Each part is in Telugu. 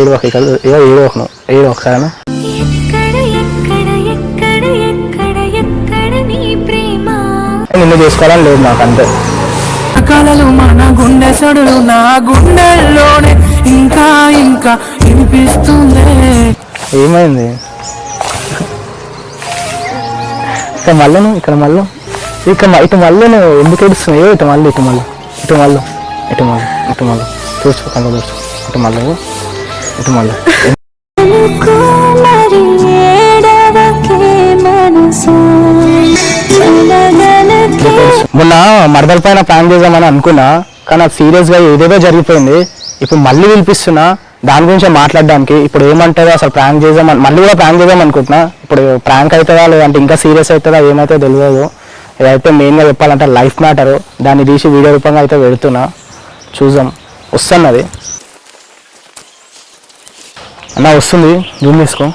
ఏడు ఒక ఇక్కడ ఏదో ఏడు ఒక ఏడు ఒకసారి నిన్ను చేసుకోవాలని లేదు నాకు అంతే కలలు మన గుండె సడులు నా గుండెల్లోనే ఇంకా ఇంకా వినిపిస్తుంది. ఏమైంది? ఇక్కడ మళ్ళీ నువ్వు ఇక్కడ మళ్ళీ? ఇక్కడ ఇటు మళ్ళీ నువ్వు ఎందుకు ఏడుస్తున్నావు? ఇటు మళ్ళీ ఇటు మళ్ళీ ఇటు మళ్ళీ ఇటు మళ్ళీ ఇటు మళ్ళీ. చూసుకో కళ్ళు చూసుకో ఇటు మళ్ళీ మొన్న మరదల పైన ప్లాన్ చేద్దామని అనుకున్నా కానీ అది సీరియస్గా ఏదేదో జరిగిపోయింది. ఇప్పుడు మళ్ళీ పిలిపిస్తున్నా దాని గురించి మాట్లాడడానికి ఇప్పుడు ఏమంటుందో అసలు ప్రాంక్ చేద్దాం మళ్ళీ కూడా ప్రాంక్ చేద్దాం అనుకుంటున్నా. ఇప్పుడు ప్రాంక్ అవుతుందా లేదంటే ఇంకా సీరియస్ అవుతుందా ఏమైతే తెలియదు. ఇదైతే మెయిన్గా చెప్పాలంటే లైఫ్ మ్యాటర్. దాన్ని తీసి వీడియో రూపంగా అయితే పెడుతున్నా. చూద్దాం. వస్తున్నది. అన్న వస్తుంది. జూమ్ తీసుకో.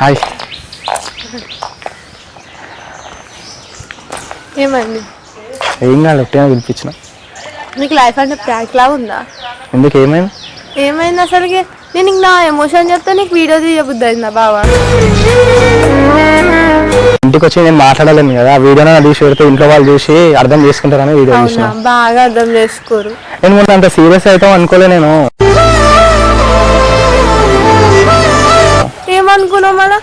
హాయ్ ఏమండి? ఏం కాదు ఎట్టైనా పిలిపించిన నీకు లైఫ్ అంటే ప్రాంక్ లా ఉందా? ఎందుకు ఏమైంది? ఏమైంది అసలుకి? నేను నీకు నా ఎమోషన్ చెప్తే నీకు వీడియో తీయబుద్ది అయిందా బావా? ఇంటికి వచ్చి నేను మాట్లాడలేను కదా? ఆ వీడియోని తీసి పెడితే ఇంట్లో వాళ్ళు చూసి అర్థం చేసుకుంటారని వీడియో అవునా? చూసిన. బాగా అర్థం చేసుకోరు. నేను మొన్న అంత సీరియస్ అవుతాం అనుకోలే నేను. ఏమనుకున్నావు మళ్ళా?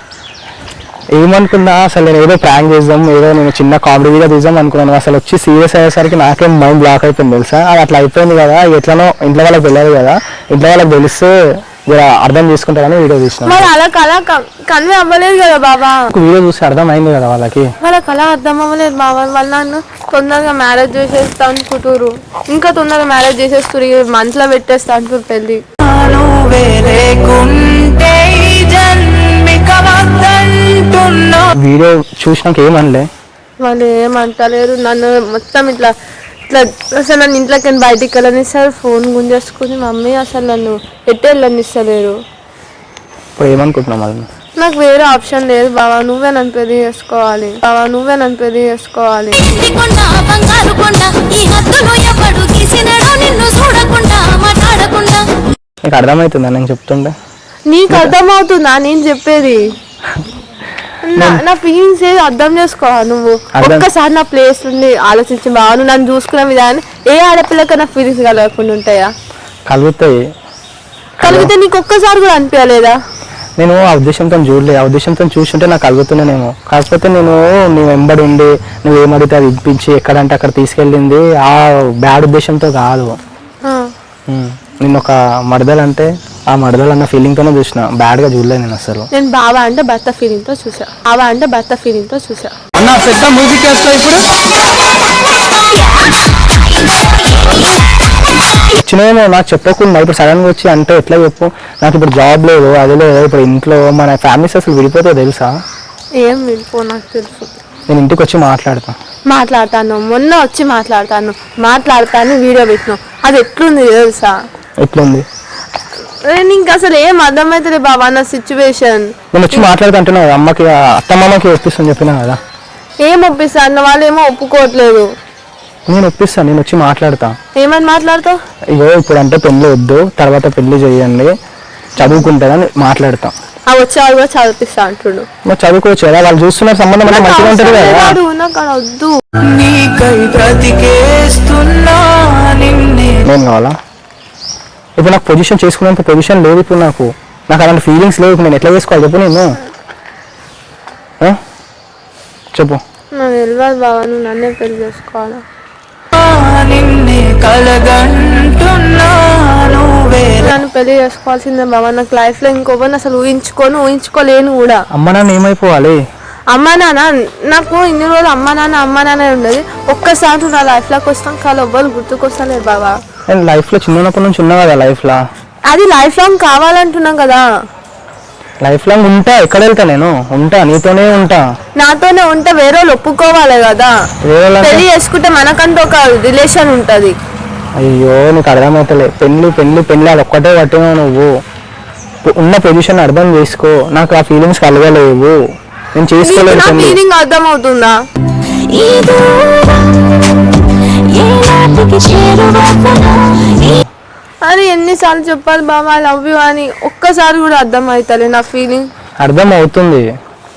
ఏమనుకున్నా? అసలు నేను ఏదో ప్రాంక్ చేద్దాం ఏదో నేను చిన్న కామెడీ వీడియో తీద్దాం అనుకున్నాను. అసలు వచ్చి సీరియస్ అయ్యేసరికి నాకేం మైండ్ బ్లాక్ అయిపోయింది తెలుసా? అది అట్లా అయిపోయింది కదా? ఎట్లనో ఇంట్లో వాళ్ళకి తెలియదు కదా? ఇంట్లో వాళ్ళకి తెలిస్తే జర అర్థం చేసుకుంటారని వీడియో తీసిన మరి అలా కళ కన్వే అవ్వలేదు కదా బాబా? వీడియో చూసి అర్థమైంది కదా వాళ్ళకి. వాళ్ళ కళ అర్థం అవ్వలేదు బాబా. వాళ్ళ నన్ను తొందరగా మ్యారేజ్ చేసేస్తా అనుకుంటారు ఇంకా తొందరగా మ్యారేజ్ చేసేస్తారు మంత్లో పెట్టేస్తా అంటారు పెళ్ళి. వీడియో చూసినాక ఏమనలే? వాళ్ళు ఏమంటలేరు. నన్ను మొత్తం ఇట్లా ఇట్లా అసలు నన్ను ఇంట్లోకి నేను బయటికి వెళ్ళనిస్తారు ఫోన్ గుంజేసుకుని మమ్మీ అసలు నన్ను ఎట్టే వెళ్ళనిస్తలేరు. ఇప్పుడు ఏమనుకుంటున్నాం నాకు వేరే ఆప్షన్ లేదు బావా నువ్వే నన్ను పెళ్ళి చేసుకోవాలి. బావా నువ్వే నన్ను పెళ్ళి చేసుకోవాలి. నీకు అర్థమవుతుందా నేను చెప్తుంటే? నీకు అర్థమవుతుందా నేను చెప్పేది? నా- నా ఫీలింగ్స్ ఏది అర్థం చేసుకోవాలి నువ్వు. ఒక్కసారి నా ప్లేస్ నుండి ఆలోచించి నువ్వు నన్ను చూసుకున్న విధానం ఏ ఆడపిల్లకన్నా ఫీలింగ్స్ కలగకుండా ఉంటాయా? కలుగుతాయి. కలిగితే నీకు ఒక్కసారి కూడా అనిపించలేదా? నేను ఆ ఉద్దేశంతో చూడలే. ఆ ఉద్దేశంతో చూస్తుంటే నాకు కలుగుతున్నానేమో కాకపోతే నేను నీ వెంబడి ఉండి నువ్వు ఏమడితే అది ఇప్పించి ఎక్కడంటే అక్కడ తీసుకెళ్ళింది ఆ బ్యాడ్ ఉద్దేశంతో కాదు. నేను ఒక మడదలు అంటే ఆ మడదలు అన్న ఫీలింగ్తోనే చూసిన. బ్యాడ్గా చూడలే నేను అసలు. నేను బావా అంటే భర్త ఫీలింగ్తో చూసా బావా అంటే భర్త ఫీలింగ్తో చూసా అన్న పెద్ద మ్యూజిక్ వేస్తా ఇప్పుడు? వచ్చినేమో నాకు చెప్పకుండా ఇప్పుడు సడన్గా వచ్చి అంటే ఎట్లా చెప్పు? నాకు ఇప్పుడు జాబ్ లేదు అది లేదు ఇప్పుడు ఇంట్లో మన ఫ్యామిలీస్ అసలు విడిపోతే తెలుసా? ఏం వెళ్ళిపో నాకు తెలుసు. నేను ఇంటికి వచ్చి మాట్లాడతా. మాట్లాడతాను. మొన్న వచ్చి మాట్లాడతాను. మాట్లాడతాను వీడియో పెట్టినావు. అది ఎట్లుంది తెలుసా? ఎట్లుంది? నేను ఇంకా అసలు ఏం అర్థమవుతుంది బాబా నా సిచ్యువేషన్ నేను వచ్చి మాట్లాడుతా అంటున్నావు కదా అమ్మకి అత్తమ్మకి ఒప్పిస్తాను చెప్పినా కదా? ఏం ఒప్పిస్తాను వాళ్ళు ఏమో ఒప్పుకోవట్లేదు. నేను ఒప్పిస్తాను నేను వచ్చి మాట్లాడతా. ఏమని మాట్లాడతావు? ఇగో ఇప్పుడు అంటే పెళ్ళి వద్దు తర్వాత పెళ్ళి చేయండి చదువుకుంటారని మాట్లాడతా. ఆ వచ్చేవాడు కూడా చదివిస్తా అంటుడు. మరి చదువుకోవచ్చు కదా వాళ్ళు చూస్తున్న సంబంధం అంటే నాకు మంచిగా ఉంటుంది కదా? లేదు, నాకు అది వద్దు. నీకై బ్రతికేస్తున్నా నిన్నే. నేను కావాలా? ఇప్పుడు నాకు పొజిషన్ చేసుకునేంత పొజిషన్ లేదు ఇప్పుడు నాకు. నాకు అలాంటి ఫీలింగ్స్ లేవు. ఇప్పుడు నేను ఎట్లా చేసుకోవాలి? చెప్పు నేను? చెప్పు. నన్నే పెళ్ళి చేసుకోవాలా? నిన్నే కలగంటున్నా నువ్వే నన్ను పెళ్ళి చేసుకోవాల్సిందే బాబా నాకు లైఫ్లో ఇంకొకరిని అసలు ఊహించుకొని ఊహించుకోలేను కూడా. అమ్మ నాన్న ఏమైపోవాలి? అమ్మ నాన్న నాకు ఇన్ని రోజులు అమ్మ నాన్న అమ్మ నాన్న ఉండేది. ఒక్కసారి నా లైఫ్లోకి వస్తాం కాదు ఎవ్వరు గుర్తుకొస్తలేదు బాబా నేను లైఫ్లో చిన్నప్పటి నుంచి ఉన్నా కదా లైఫ్లో అది లైఫ్ లాంగ్ కావాలంటున్నాం కదా. లైఫ్ లాంగ్ ఉంటా ఎక్కడ వెళ్తా నేను? ఉంటా నీతోనే ఉంటా. నాతోనే ఉంటే వేరే వాళ్ళు ఒప్పుకోవాలి కదా. వేరే వాళ్ళంటే- పెళ్ళి చేసుకుంటే మనకంటూ ఒక రిలేషన్ ఉంటది. అయ్యో నీకు అర్థమవుతలే. పెళ్ళి పెళ్ళి పెళ్ళి అది ఒక్కటే పట్టినావు నువ్వు. ఉన్న పొజిషన్ అర్థం చేసుకో. నాకు ఆ ఫీలింగ్స్ కలగలేవు. నేను పెళ్ళి ఫీలింగ్ అర్థం అవుతుందా అని ఎన్నిసార్లు చెప్పాలి బాబా ఐ లవ్ యూ అని. ఒక్కసారి కూడా అర్థం అవుతలే నా ఫీలింగ్ అర్థం అవుతుంది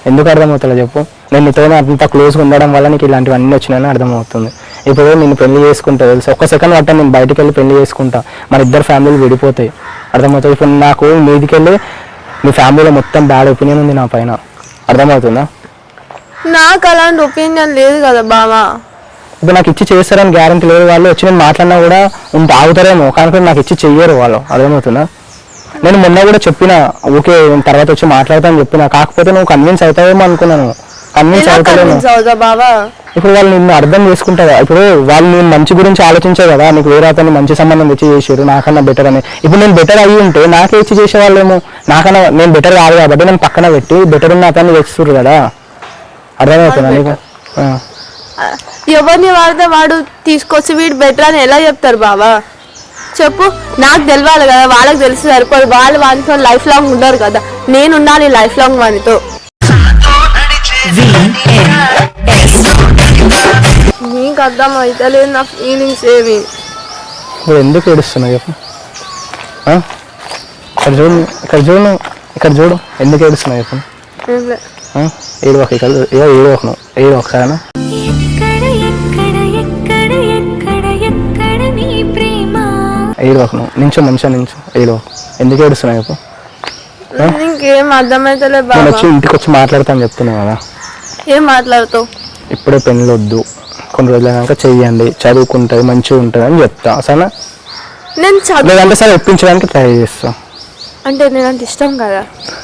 ఎందుకు అర్థం అవుతుందో చెప్పు? నేను నీతో అంత క్లోజ్గా ఉండడం వల్ల నీకు ఇలాంటివన్నీ వచ్చినాయని అర్థం అవుతుంది ఇప్పుడు నేను పెళ్ళి చేసుకుంటా తెలుసు? ఒక్క సెకండ్ పట్ట నేను బయటికి వెళ్ళి పెళ్ళి చేసుకుంటా. మన ఇద్దరు ఫ్యామిలీలు విడిపోతాయి. అర్థమవుతుంది? ఇప్పుడు నాకు మీదికి వెళ్ళి మీ ఫ్యామిలీలో మొత్తం బ్యాడ్ ఒపీనియన్ ఉంది నా పైన. అర్థమవుతుందా? నాకు అలాంటి ఒపీనియన్ లేదు కదా బావా. ఇప్పుడు నాకు ఇచ్చి చేస్తారని గ్యారంటీ లేదు వాళ్ళు వచ్చి నేను మాట్లాడినా కూడా ఉంటే ఆగుతారేమో కానీ నాకు ఇచ్చి చెయ్యరు వాళ్ళు. అర్థమవుతుందా? నేను మొన్న కూడా చెప్పిన ఓకే తర్వాత వచ్చి మాట్లాడతాను చెప్పిన. కాకపోతే నువ్వు కన్విన్స్ అవుతావేమో అనుకున్నాను. కన్విన్స్ అవుతావేమో బావా? ఇప్పుడు వాళ్ళు నిన్ను అర్థం చేసుకుంటారు? ఇప్పుడు వాళ్ళు నేను మంచి గురించి ఆలోచించే కదా నీకు వేరే అతన్ని మంచి సంబంధం తెచ్చి చేసారు నాకన్నా బెటర్ అని. ఇప్పుడు నేను బెటర్ అయ్యి ఉంటే నాకే ఇచ్చి చేసేవాళ్ళేమో? నాకన్నా నేను బెటర్ కాదు కాబట్టి నేను పక్కన పెట్టి బెటర్ ఉన్న అతన్ని తెస్తున్నారు కదా. అర్థమవుతుందా నీకు. ఎవరిని వాడితే వాడు తీసుకొచ్చి వీడు బెటర్ అని ఎలా చెప్తారు బావా? చెప్పు. నాకు తెలియాలి కదా వాళ్ళకి తెలిసి సరిపోదు. వాళ్ళు వానితో లైఫ్ లాంగ్ ఉండరు కదా. నేను ఉండాలి లైఫ్ లాంగ్ వానితో నీకు అర్థం అవుతలేదు నా ఫీలింగ్స్ ఏమి ఇప్పుడు ఎందుకు ఏడుస్తున్నావు చెప్పు? ఇక్కడ చూడు ఇక్కడ చూడు ఇక్కడ చూడు. ఎందుకు ఏడుస్తున్నావు చెప్పు? ఏడు ఒక ఇక్కడ ఏడు ఒక నువ్వు ఏడు ఒకసారి ఏడు ఒక నువ్వు నించో మంచిగా నించో. ఏడు ఒక. ఎందుకు ఏడుస్తున్నావు చెప్పు. ఇంకేం అర్థమైతలే ఇంటికి వచ్చి మాట్లాడతాను చెప్తున్నావు కదా. ఏం మాట్లాడుతావు? ఇప్పుడే పెళ్ళి వద్దు కొన్ని రోజుల కనుక చెయ్యండి. చదువుకుంటుంది మంచిగా ఉంటుంది అని చెప్తా. సరేనా? నేను చదువు లేదంటే సరే ఒప్పించడానికి ట్రై చేస్తా. అంటే నేనంటే ఇష్టం కదా?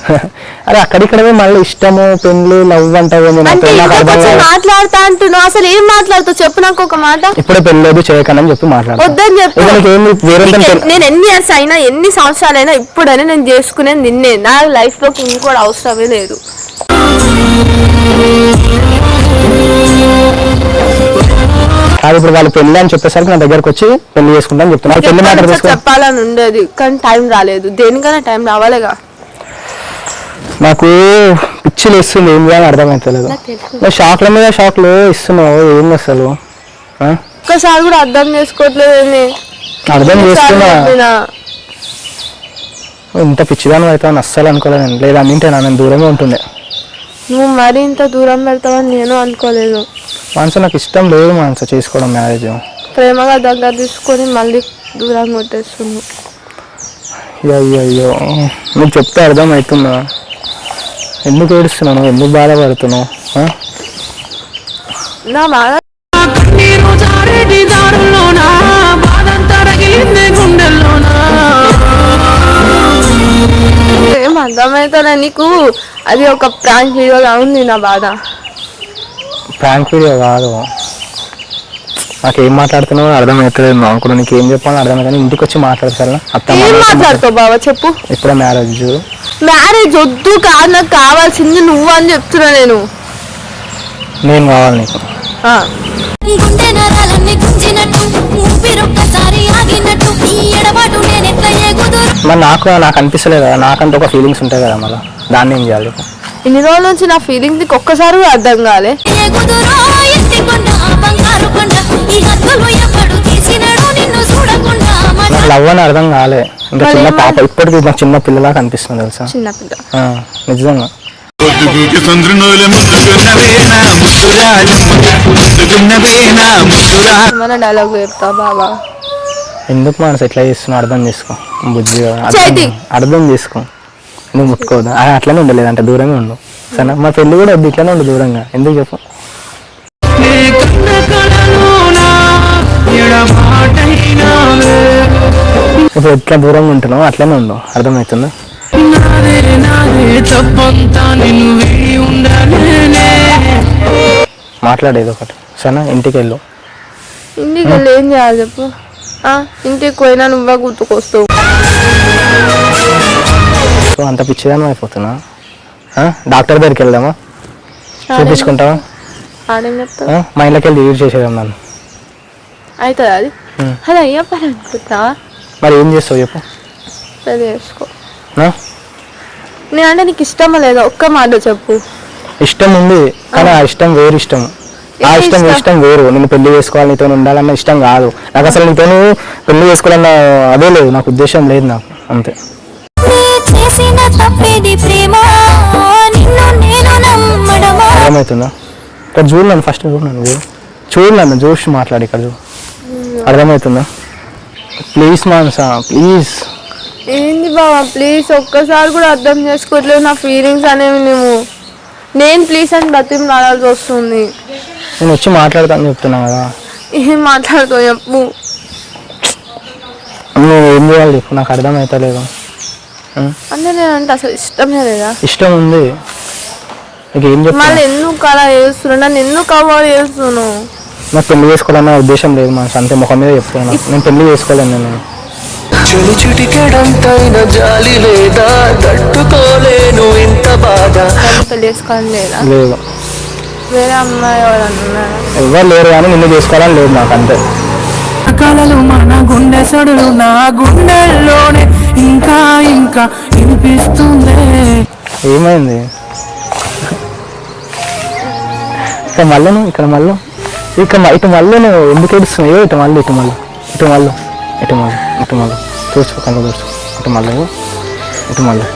అరే అక్కడిక్కడ మళ్ళీ ఇష్టము పెళ్ళి లవ్ అంటావు అంటే నాకు అర్థం ఇంకొకసారి కాదు. మాట్లాడతా అంటున్నావు. అసలు ఏం మాట్లాడుతావు? చెప్పు నాకు ఒక మాట. ఇప్పుడే పెళ్ళి చేయకండి అని చెప్పి మాట్లాడతా. వద్దని చెప్పు. ఇక నీకు ఏంది వేరే నీకు నేను ఎన్ని ఇయర్స్ అయినా ఎన్ని సంవత్సరాలైనా ఇప్పుడైనా నేను చేసుకునేది నిన్నే. నా లైఫ్లోకి ఇంకోటి అవసరమే లేదు. కాదు ఇప్పుడు వాళ్ళు పెళ్ళి అని చెప్పేసరికి నా దగ్గరకు వచ్చి పెళ్ళి చేసుకుంటా అని చెప్తున్నా పెళ్ళి మ్యాటర్ చెప్పాలని ఉండేది కానీ టైం రాలేదు. దేనికైనా టైం రావాలిగా? నాకు పిచ్చిలు ఇస్తుంది ఏం చేయాలని అర్థమవుతలేదు షాక్ల మీద షాక్లు ఇస్తున్నావు ఏం అసలు? ఆ? ఒక్కసారి కూడా అర్థం చేసుకోవట్లేదు? అర్థం చేస్తున్నా? ఇంత పిచ్చిదానం అవుతావని అస్సలు అనుకోలేదు లేదా అన్నింటే నేను దూరంగా ఉంటుండే. నువ్వు మరీ ఇంత దూరం పెడతావని నేను అనుకోలేదు. మానస నాకు ఇష్టం లేదు మానస చేసుకోవడం మ్యారేజ్. ప్రేమగా దగ్గర తీసుకొని మళ్ళీ దూరం కొట్టేస్తున్నావు అయ్యో అయ్యో నువ్వు చెప్తే అర్థం అవుతుందా ఎందుకు ఏడుస్తున్నావు నువ్వు? ఎందుకు బాధపడుతున్నావు? నా బాధ ఏం అర్థమవుతానే నీకు? అది ఒక ప్రాంక్ వీడియోలా ఉంది నా బాధ. ప్రాంక్ వీడియో కాదు. నాకు ఏం మాట్లాడుతున్నావు అర్థం అవుతలేదు నువ్వు అనుకున్నా నీకు ఏం చెప్పాలని అర్థం కానీ ఇంటికి వచ్చి మాట్లాడతారా అత్త ఏం మామ మాట్లాడుతావు బాబా చెప్పు. ఇప్పుడే మ్యారేజ్ మ్యారేజ్ వద్దు కాదు నాకు కావాల్సింది నువ్వు అని చెప్తున్నా నేను. నేను కావాలి నీకు. ఆ, గుండె నరాలన్నీ గుంజినట్టు ఊపిరొక్కసారి ఆగినట్టు ఈ ఎడబాటు నేనెట్లా ఎగుదురు మరి నాకు నాకు అనిపిస్తలేదు కదా. నాకంటే ఒక ఫీలింగ్స్ ఉంటాయి కదా మళ్ళీ. దాన్ని ఏం చేయాలి? ఇన్ని రోజుల నుంచి నా ఫీలింగ్స్ నీకు ఒక్కసారి అర్థం కాలే. లవ్ అని అర్థం కాలే. ఇంకా చిన్న? పాప ఇప్పటికీ నాకు చిన్న పిల్లలా కనిపిస్తుంది తెలుసా? నిజంగా. డైలాగ్ చెప్తా బాబా ఎందుకు మనసు ఎట్లా చేస్తున్నావు? అర్థం చేసుకో. అర్థం- అర్థం చేసుకో. నువ్వు ముట్టుకోవద్దు? అట్లనే ఉండలేదు అంటే దూరంగా ఉండు. సరేనా? మా పెళ్ళి కూడా వద్దు ఇట్లనే ఉండు దూరంగా. ఎందుకు చెప్పు? ఇప్పుడు ఎట్లా దూరంగా ఉంటున్నావు అట్లనే ఉండు. అర్థమవుతుందా? మాట్లాడేది ఒకటి. సరేనా? ఇంటికి వెళ్ళు. ఇంటికి వెళ్ళి ఏం చేయాలి చెప్పు? ఆ, ఇంటికి పోయినా నువ్వే గుర్తుకొస్తావు. సో అంత పిచ్చిదానం అయిపోతున్నా? డాక్టర్ దగ్గరికి వెళ్దామా? చూపించుకుంటావా? మా ఇంట్లోకి వెళ్ళి యూజ్ చేసేదాం నన్ను అవుతుంది అది? ఉమ్. అది అయ్యే పని మరి ఏం చేస్తావు చెప్పు. పెళ్ళి చేసుకో. ఆ? నేనంటే నీకు ఇష్టమా లేదా? ఒక్క మాట చెప్పు. ఇష్టం ఉంది కానీ ఆ ఇష్టం వేరు ఇష్టం. ఆ ఇష్టం ఇష్టం? వేరు. నేను పెళ్ళి చేసుకోవాలి నీతో ఉండాలన్న ఇష్టం కాదు. నాకు అసలు నీతో పెళ్ళి చేసుకోవాలన్న అదే లేదు. నాకు ఉద్దేశం లేదు నాకు. అంతే. చేసిన తప్పేది ప్రేమ? నిన్ను నేను నమ్మడమా? అర్థమవుతుందా? ఇక్కడ చూడు నన్ను ఫస్ట్ చూడు నన్ను చూడు. చూడు నన్ను చూసి మాట్లాడి ఇక్కడ చూడు. అర్థమవుతుందా? ప్లీజ్ మానసా ప్లీజ్ ఏంది బావా ప్లీజ్ ఒక్కసారి కూడా అర్థం చేసుకోవట్లేదు నా ఫీలింగ్స్ అనేవి నువ్వు నేను ప్లీజ్ అని బతికి రావాల్సి వస్తుంది. నేను వచ్చి మాట్లాడతాను చెప్తున్నా కదా. ఏం మాట్లాడుతావు చెప్పు. నువ్వు ఏం చేయాలి చెప్పు నాకు అర్థమవుతలేదు. అంటే నేనంటే అసలు ఇష్టమే లేదా? ఇష్టం ఉంది నీకు ఏం మళ్ళీ ఎందుకు అలా చేస్తున్నావు? నన్ను ఎందుకు అవాయిడ్ చేస్తున్నావు? నాకు పెళ్ళి చేసుకోవాలన్న ఉద్దేశం లేదు మనసు అంతే ముఖం మీద చెప్తున్నా. నేను పెళ్ళి చేసుకోలేను నేను. చెలి చిటికెడంతైన జాలి లేదా? తట్టుకోలేను ఇంత బాధ. పెళ్ళి చేసుకోవాలని లేదా? లేదు. వేరే అమ్మాయి ఎవరన్నా ఎవరు లేరు కానీ నిన్ను చేసుకోవాలని లేదు నాకు అంతే. కలలు మన గుండె సడులు నా గుండెల్లోనే ఇంకా ఇంకా వినిపిస్తుంది. ఏమైంది? ఇక్కడ మళ్ళీ ఇక్కడ మళ్ళీ? ఇక్కడ ఇటు మళ్ళీ నువ్వు ఎందుకు ఏడుస్తున్నావు? ఇటు మళ్ళీ ఇటు మళ్ళీ? ఇటు మళ్ళీ? ఇటు మళ్ళీ? ఇటు మళ్ళీ? చూసుకో కళ్ళు చూసుకో ఇటు మళ్ళీ ఇటు మళ్ళీ.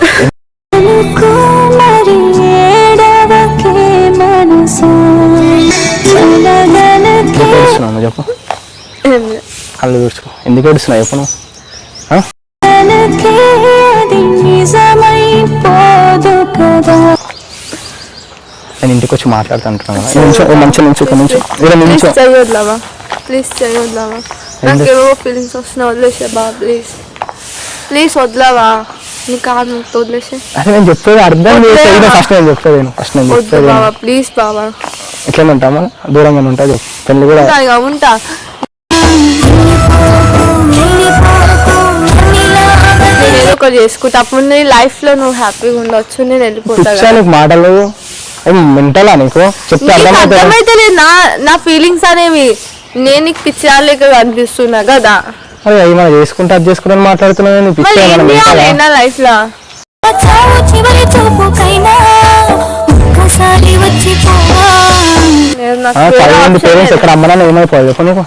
చెప్పు. కళ్ళు చూసుకో ఎందుకు ఏడుస్తున్నావు? చెప్పు నువ్వు. ఇంటికి వచ్చి మాట్లాడుతుంటున్నాను కదా మంచి నుంచి ఇక్కడ ప్లీజ్ నాకేమో ఫీలింగ్స్ వస్తున్నాయి వదిలేసే బా ప్లీజ్. ప్లీజ్ వదలవా? అరే నేను చెప్పేది అర్థం చేస్తే ఇది ఫస్ట్ నేను చెప్పేది నేను ఫస్ట్ నేను వద్దు చెప్పేది బాబా ప్లీజ్ బాబా ఎట్లా ఉంటామా దూరంగా పెళ్ళి కూడా ఉంటా. నేను ఒకటి చేసుకుంటా. అప్పుడు నీ లైఫ్లో నువ్వు హ్యాపీగా ఉండొచ్చు నేను వెళ్ళిపోతా పిచ్చా కదా. నీకు మాటలు ఏం మెంటలా నీకు? చెప్తే అర్థమైతే నా నా ఫీలింగ్స్ అనేవి నేను నీకు పిచ్చాలేక కనిపిస్తున్నా కదా. అరే అవి మనం చేసుకుంటే అది చేసుకుంటే మాట్లాడుతున్నావు నీ పిచ్చా మళ్ళీ ఏం ఏమైనా చేయాలి మెంటలా? నా లైఫ్లో? నేను option పేరెంట్స్. ఎక్కడ అమ్మనా ఏమైపోవాలి చెప్పు నీకు?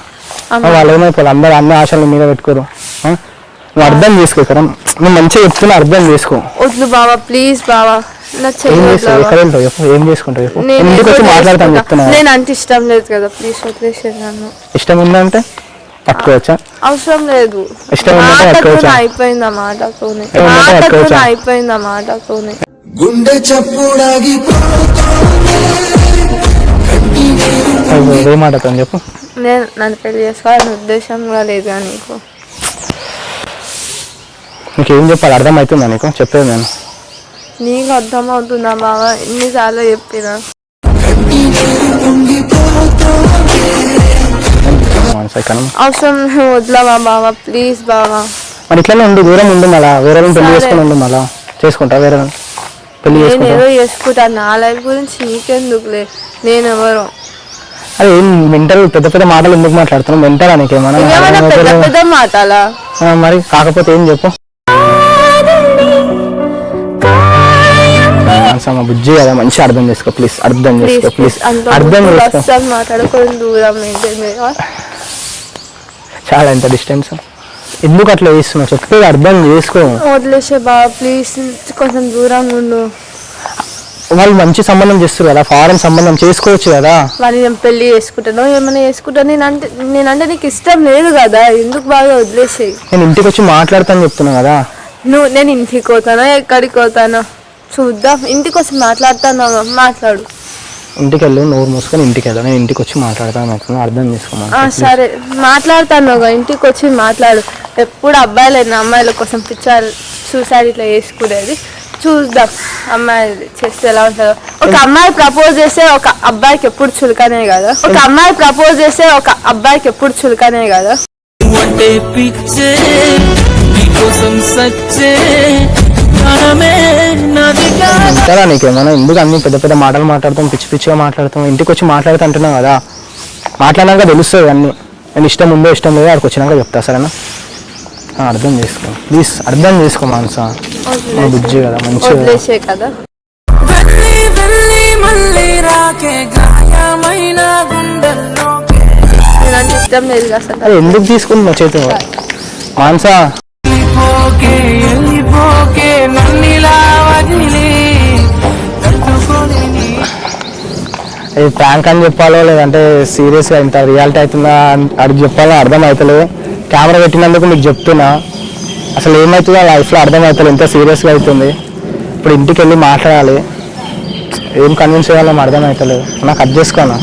వాళ్ళు ఏమైపోవాలి? అందరు అన్ని ఆశలు మీద పెట్టుకోరు. ఆ? నువ్వు అర్థం చేసుకో ఇక్కడ. నువ్వు మంచిగా చెప్తున్నా అర్థం చేసుకో. వద్దు బాబా ప్లీజ్ బాబా నా ఏం చెయ్యి చేస్తావు? వదలవా. ఎక్కడ వెళ్తావు చెప్పు ఏం చేసుకుంటావు? చెప్పు. నేను ఇంటికి వచ్చి ఏదో మాట్లాడతాను. చెప్తున్నా నేను అంటే ఇష్టం లేదు కదా. ప్లీజ్ వదిలేసే నన్ను. ఇష్టం ఉందంటే పట్టుకోవచ్చా? అవసరం లేదు. ఇష్టం ఉందంటే మాటతోనే పట్టుకోవచ్చా? అయిపోయింది ఆ మాటతోనే? అయిపోయింది ఆ మాటతోనే గుండె మాటతో చెప్పు. నేను నన్ను పెళ్ళి చేసుకోవాలని ఉద్దేశం కూడా లేదు కానీ నీకు? నీకేం చెప్పాలి? అర్థమవుతుందా నీకు? చెప్పేది నేను. నీకు అర్థం అవుతుందా బావ ఎన్నిసార్లు చెప్పినా? అవసరం వదలవా బావా ప్లీజ్ బావా. మరి ఇట్లనే ఉండు దూరం ఉండు మళ్ళా. వేరే వాళ్ళని పెళ్ళి. చేసుకుని ఉండు మళ్ళా. చేసుకుంటా వేరే వాళ్ళని. పెళ్ళి నేను చేసుకుంటా. ఏదో చేసుకుంటా. నా లైఫ్ గురించి నీకెందుకులే? నేను ఎవరు? అరే ఏం మెంటల్ పెద్ద పెద్ద మాటలు ఎందుకు మాట్లాడుతున్నావు? మెంటల్ నీకేమన్నా ఇవేమైనా పెద్ద పెద్ద మాటలా? మరి కాకపోతే ఏం చెప్పు. మనసమ్మ బుజ్జి కదా మంచి అర్థం చేసుకో ప్లీజ్ అర్థం చేసుకో ప్లీజ్ అర్థం చేసుకో. దూరం చాలా ఎంత డిస్టెన్స్ ఎందుకు అట్లా చేస్తున్నావు? చెప్పేది అర్థం చేసుకో. వదిలేసే బావ ప్లీజ్ కొంచెం దూరంగా ఉండు. వాళ్ళు మంచి సంబంధం చేస్తారు కదా ఫారెన్ సంబంధం చేసుకోవచ్చు కదా. మరి నేను పెళ్ళి చేసుకుంటాను ఏమైనా చేసుకుంటాను నేనంటే నేనంటే నీకు ఇష్టం లేదు కదా ఎందుకు బాగా వదిలేసేయి? నేను ఇంటికి వచ్చి మాట్లాడతాను చెప్తున్నా కదా. నువ్వు నేను ఇంటికి పోతానో ఎక్కడికి పోతానో? చూద్దాం. ఇంటికి వచ్చి మాట్లాడతాను మాట్లాడు. ఇంటికి వెళ్ళు నోరు మూసుకొని ఇంటికి వెళ్ళు నేను ఇంటికి వచ్చి మాట్లాడతాను అంటున్నా అర్థం చేసుకోమని ఆ, సరే. మాట్లాడతాను ఇంటికి వచ్చి మాట్లాడు. ఎప్పుడు అబ్బాయిలైన అమ్మాయిల కోసం పిచ్చారు చూసారు ఇట్లా చేసుకునేది చూద్దాం. అమ్మాయి చేస్తే ఎలా ఉంటుందో. ఒక అమ్మాయి ప్రపోజ్ చేస్తే ఒక అబ్బాయికి ఎప్పుడు చులకనే కదా? ఒక అమ్మాయి ప్రపోజ్ చేస్తే ఒక అబ్బాయికి ఎప్పుడు చులకనే కదా? అంటే పిచ్చే నీకోసం సచ్చే ప్రాణమే కాదా నీకేమన్నా ఎందుకు అన్ని పెద్ద పెద్ద మాటలు మాట్లాడతాం పిచ్చి పిచ్చిగా మాట్లాడతాం? ఇంటికి వచ్చి మాట్లాడుతూ అంటున్నావు కదా. మాట్లాడినాక తెలుస్తుంది అన్ని నేను ఇష్టం ఉందో ఇష్టం లేదో అక్కడికి వచ్చినాక చెప్తా సరేనా? ఆ, అర్థం చేసుకో. ప్లీజ్ అర్థం చేసుకో మానస. మన బుజ్జి కదా అసలు. అది ఎందుకు తీసుకుంటున్నావు చేతి మాన్సా. ఇది ప్రాంక్ అని చెప్పాలో లేదంటే సీరియస్గా ఇంత రియాలిటీ అవుతుందా అది చెప్పాలో అర్థం అవుతలేదు కెమెరా పెట్టినందుకు మీకు చెప్తున్నా. అసలు ఏమవుతుందో లైఫ్లో అర్థం అవుతుంది ఎంత సీరియస్గా అవుతుంది. ఇప్పుడు ఇంటికి వెళ్ళి మాట్లాడాలి. ఏం కన్విన్స్ చేయాలో అర్థం అవుతలేదు నాకు అది చేసుకోనా?